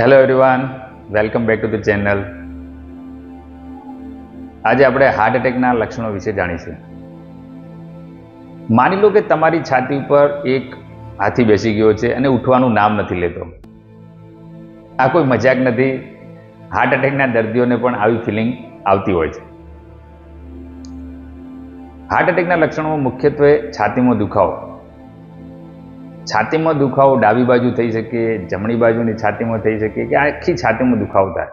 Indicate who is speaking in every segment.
Speaker 1: Hello everyone welcome back to the channel આજે આપણે heart એટેકના લક્ષણો વિશે જાણીશું. માની લો કે તમારી છાતી ઉપર એક હાથી બેસી ગયો છે અને ઉઠવાનું નામ નથી લેતો. આ કોઈ મજાક નથી. હાર્ટ એટેકના દર્દીઓને પણ આવી ફિલિંગ આવતી હોય છે. હાર્ટ એટેકના લક્ષણો મુખ્યત્વે છાતીમાં દુખાવો. છાતીમાં દુખાવો ડાબી બાજુ થઈ શકે, જમણી બાજુની છાતીમાં થઈ શકે કે આખી છાતીમાં દુખાવો થાય.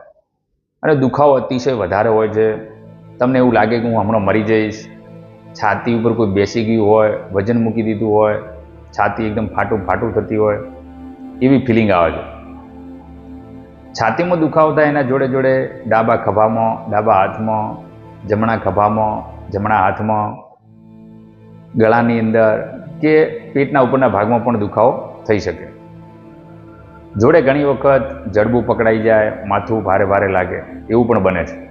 Speaker 1: અને દુખાવો અતિશય વધારે હોય છે. તમને એવું લાગે કે હું હમણાં મરી જઈશ. છાતી ઉપર કોઈ બેસી ગયું હોય, વજન મૂકી દીધું હોય, છાતી એકદમ ફાટું ફાટું થતી હોય, એવી ફિલિંગ આવે છે. છાતીમાં દુખાવો થાય એના જોડે જોડે ડાબા ખભામાં, ડાબા હાથમાં, જમણા ખભામાં, જમણા હાથમાં ગળાની અંદર કે પેટના ઉપરના ભાગમાં પણ દુખાવો થઈ શકે. જોડે ઘણી વખત જડબું પકડાઈ જાય, માથું ભારે ભારે લાગે, એવું પણ બને છે.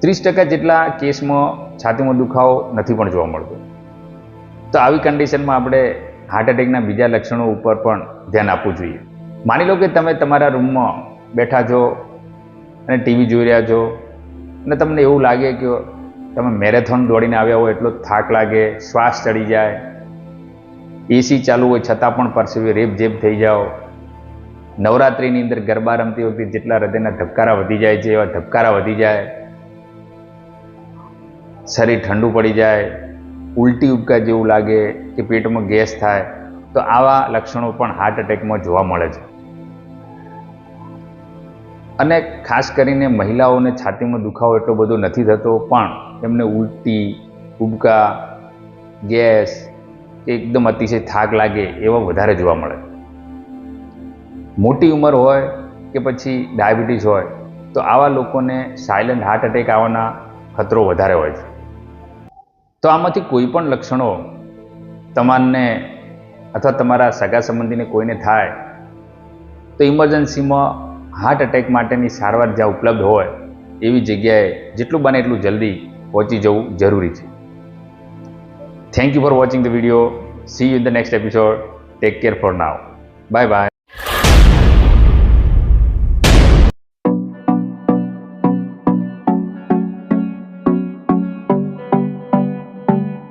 Speaker 1: ત્રીસ ટકા જેટલા કેસમાં છાતીમાં દુખાવો નથી પણ જોવા મળતો. તો આવી કન્ડિશનમાં આપણે હાર્ટ એટેકના બીજા લક્ષણો ઉપર પણ ધ્યાન આપવું જોઈએ. માની લો કે તમે તમારા રૂમમાં બેઠા છો અને ટીવી જોઈ રહ્યા છો અને તમને એવું લાગે કે તમે મેરેથોન દોડીને આવ્યા હોય એટલો થાક લાગે, શ્વાસ ચડી જાય. એસી ચાલુ હોય છતાં પણ પરસેવે રેપ જેપ થઈ જાઓ. નવરાત્રિની અંદર ગરબા રમતી વખતે જેટલા હૃદયના ધબકારા વધી જાય છે, એવા ધબકારા વધી જાય. શરીર ઠંડુ પડી જાય. ઉલટી ઉપકા જેવું લાગે કે પેટમાં ગેસ થાય. તો આવા લક્ષણો પણ હાર્ટ એટેકમાં જોવા મળે છે. અને ખાસ કરીને મહિલાઓને છાતીમાં દુખાવો એટલો બધો નથી થતો, પણ એમને ઉલટી, ઉબકા, ગેસ, એકદમ અતિશય થાક લાગે એવા વધારે જોવા મળે. મોટી ઉંમર હોય કે પછી ડાયાબિટીસ હોય, તો આવા લોકોને સાયલન્ટ હાર્ટ એટેક આવવાના ખતરો વધારે હોય છે. તો આમાંથી કોઈ પણ લક્ષણો તમારને અથવા તમારા સગા સંબંધીને કોઈને થાય, તો ઇમરજન્સીમાં હાર્ટ એટેક માટેની સારવાર જ્યાં ઉપલબ્ધ હોય, એવી જગ્યાએ જેટલું બને એટલું જલ્દી પહોંચી જવું જરૂરી છે. Thank you for watching the video see you in the next episode take care for now bye bye